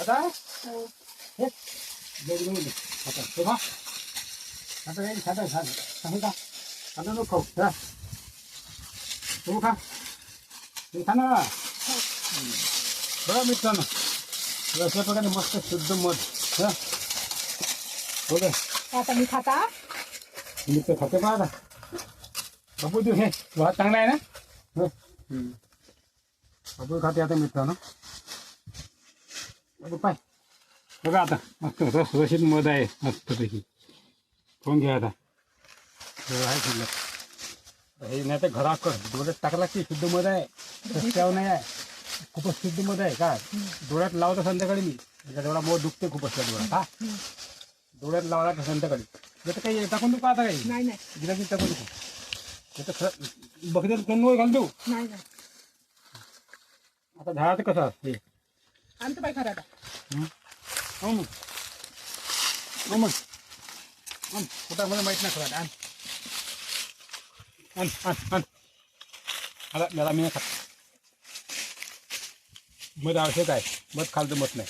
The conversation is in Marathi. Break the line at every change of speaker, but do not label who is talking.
आता
हो.
हे बघ घेऊन ये. आता हे खा आता हे खाता खा हे खा आता नको खाऊ खा तू खा हे खा ना बघा मित्रांनो तर अशा प्रकारे मस्त शुद्ध मध हा बघा
आता मी खाता
मी तर खाते पहा आता बाबू तू हे भात चांगला बाबू पाय बघा आता मस्त रस रशीत मध आहे मस्तपैकी खाऊन घ्या आता? हे आहे शिल्लक हे नाही तर घरात डोळ्यात टाकला की शुद्ध मध आहे. रस्त्यावर नाही आहे. खूपच शुद्ध मध आहे का? डोळ्यात लावतो संध्याकाळी मी. त्याचा डोळा मोठ दुखते खूप असल्या डोळ्यात हा? डोळ्यात लावला का संध्याकाळी. जर काही टाकून नको आता काही?
नाही नाही.
गिराकी टाकू नको नाही तर खरं बघते कण घाल देऊ. आता झाडाचं कसं असते
आणतो बाई खरं आता
मग. आण कुठं मला माहीत नाही आण. आण आण आण. मला मी नाही खात. मध आवश्यक आहे. मध खालचं मत नाही.